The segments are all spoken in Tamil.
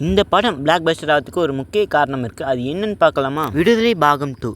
இந்த படம் பிளாக் பஸ்டர் ஆகிறதுக்கு ஒரு முக்கிய காரணம் இருக்குது அது என்னன்னு பார்க்கலாமா? விடுதலை பாகம் டூ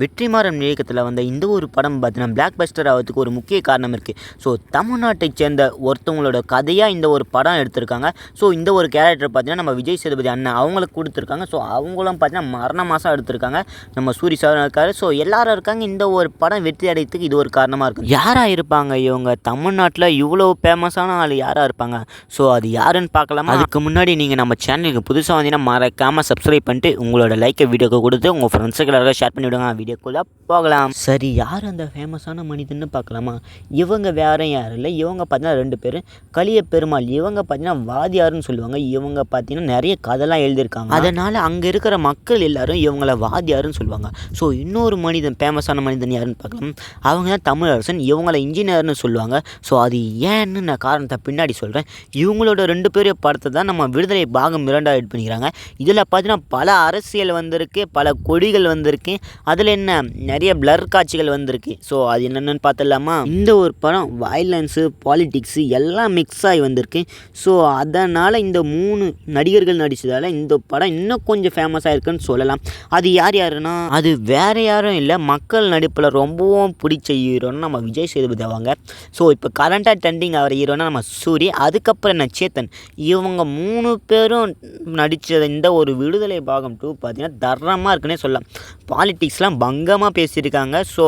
வெற்றிமாறன் இயக்கத்தில் வந்த இந்த ஒரு படம் பார்த்தீங்கன்னா பிளாக் பஸ்டர் ஆகிறதுக்கு ஒரு முக்கிய காரணம் இருக்குது ஸோ தமிழ்நாட்டை சேர்ந்த ஒருத்தவங்களோட கதையாக இந்த ஒரு படம் எடுத்திருக்காங்க. ஸோ இந்த ஒரு கேரக்டர் பார்த்தீங்கன்னா நம்ம விஜய் சேதுபதி அண்ணன் அவங்களுக்கு கொடுத்துருக்காங்க. ஸோ அவங்களும் பார்த்தீங்கன்னா மரண மாதம் எடுத்திருக்காங்க. நம்ம சூரி சார் இருக்காரு. ஸோ எல்லாரும் இருக்காங்க. இந்த ஒரு படம் வெற்றி அடையத்துக்கு இது ஒரு காரணமாக இருக்கும் யாராக இருப்பாங்க இவங்க? தமிழ்நாட்டில் இவ்வளோ ஃபேமஸான ஆள் யாராக இருப்பாங்க? ஸோ அது யாருன்னு பார்க்கலாமா? அதுக்கு முன்னாடி நீங்கள் நம்ம சேனலுக்கு புதுசாக வந்தீங்கன்னா மறக்காமல் சப்ஸ்கிரைப் பண்ணிட்டு உங்களோட லைக்கை வீடியோக்கு கொடுத்து உங்கள் ஃப்ரெண்ட்ஸுக்கு எல்லாருக்கும் ஷேர் பண்ணிவிடுங்க. வீடியோக்குள்ளே போகலாம். சரி யார் அந்த ஃபேமஸான மனிதன்னு பார்க்கலாமா? இவங்க வேற யாரும் இல்லை. இவங்க பார்த்தீங்கன்னா ரெண்டு பேர். கலிய பெருமாள். இவங்க பார்த்தீங்கன்னா வாதியாருன்னு சொல்லுவாங்க. இவங்க பார்த்தீங்கன்னா நிறைய கதைலாம் எழுதியிருக்காங்க. அதனால் அங்கே இருக்கிற மக்கள் எல்லாரும் இவங்கள வாதியாருன்னு சொல்லுவாங்க. ஸோ இன்னொரு மனிதன் ஃபேமஸான மனிதன் யாருன்னு பார்க்கலாம். அவங்க தான் தமிழரசன். இவங்கள இன்ஜினியர்னு சொல்லுவாங்க. ஸோ அது ஏன்னு நான் காரணத்தை பின்னாடி சொல்கிறேன் இவங்களோட ரெண்டு பேரும் படத்தை தான் நம்ம விடுதலை பாகம் இரண்டாக எட் பண்ணிக்கிறாங்க. இதில் பார்த்தீங்கன்னா பல அரசியல் வந்திருக்கு பல கொடிகள் வந்திருக்கு. அதில் என்ன? நிறைய பிளர் காட்சிகள் வந்திருக்கு. ஸோ அது என்னென்னு பார்த்துடலாமா? இந்த ஒரு படம் வயலன்ஸு பாலிட்டிக்ஸு எல்லாம் மிக்ஸ் ஆகி வந்திருக்கு. ஸோ அதனால் இந்த மூணு நடிகர்கள் நடித்ததால் இந்த படம் இன்னும் கொஞ்சம் ஃபேமஸ் ஆகிருக்குன்னு சொல்லலாம். அது யார் யாருன்னா அது வேறு யாரும் இல்லை. மக்கள் நடிப்பில் ரொம்பவும் பிடிச்ச ஹீரோன்னு நம்ம விஜய் சேதுபதி அவங்க. ஸோ இப்போ கரண்ட்டாக ட்ரெண்டிங் ஆகிற ஹீரோனா நம்ம சூரி அதுக்கப்புறம் என்ன சேத்தன். இவங்க மூணு பேரும் நடித்த இந்த ஒரு விடுதலை பாகம் டூ பார்த்தீங்கன்னா தரமாக இருக்குன்னே சொல்லலாம். பாலிட்டிக்ஸ்லாம் பங்கமாக பேசியிருக்காங்க. ஸோ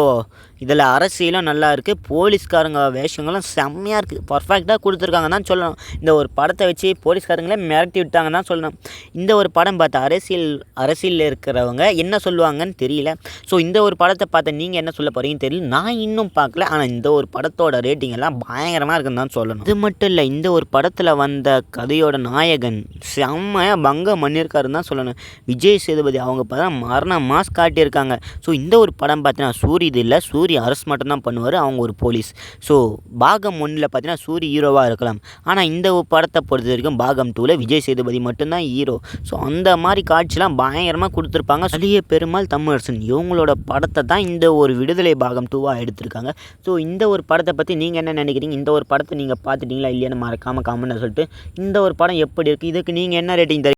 இதில் அரசியலும் நல்லா இருக்குது போலீஸ்காரங்க வேஷங்களும் செம்மையாக இருக்குது பர்ஃபெக்டாக கொடுத்துருக்காங்க தான் சொல்லணும். இந்த ஒரு படத்தை வச்சு போலீஸ்காரங்களே மிரட்டி விட்டாங்க தான் சொல்லணும். இந்த ஒரு படம் பார்த்த அரசியல் அரசியலில் இருக்கிறவங்க என்ன சொல்லுவாங்கன்னு தெரியல. ஸோ இந்த ஒரு படத்தை பார்த்த நீங்கள் என்ன சொல்ல போகிறீங்கன்னு தெரியல. நான் இன்னும் பார்க்கல. ஆனால் இந்த ஒரு படத்தோட ரேட்டிங் எல்லாம் பயங்கரமாக இருக்குன்னு தான் சொல்லணும். இது மட்டும் இல்லை இந்த ஒரு படத்தில் வந்த கதையோட நாயகன் செம்மையாக பங்கம் பண்ணியிருக்காருன்னு தான் சொல்லணும். விஜய் சேதுபதி அவங்க பார்த்தா மரண மாஸ் காட்டியிருக்காங்க. ஸோ இந்த ஒரு படம் பார்த்தீங்கன்னா சூரி இது இல்லை. சூரி அரஸ் மட்டும்தான் பண்ணுவார் அவங்க ஒரு போலீஸ். ஸோ பாகம் ஒன்றில் பார்த்தீங்கன்னா சூரி ஹீரோவாக இருக்கலாம். ஆனால் இந்த ஒரு படத்தை பொறுத்த வரைக்கும் பாகம் டூவில் விஜய் சேதுபதி மட்டும்தான் ஹீரோ. ஸோ அந்த மாதிரி காட்சிலாம் பயங்கரமாக கொடுத்துருப்பாங்க. சலிய பெருமாள் தமிழரசன் இவங்களோட படத்தை தான் இந்த ஒரு விடுதலை பாகம் டூவாக எடுத்திருக்காங்க. ஸோ இந்த ஒரு படத்தை பற்றி நீங்கள் என்ன நினைக்கிறீங்க? இந்த ஒரு படத்தை நீங்கள் பார்த்துட்டீங்களா இல்லையான்னு மறக்காமல் காமெண்ட்டில் சொல்லிட்டு இந்த ஒரு படம் எப்படி இருக்குது இதுக்கு நீங்கள் என்ன ரேட்டிங் தரீங்க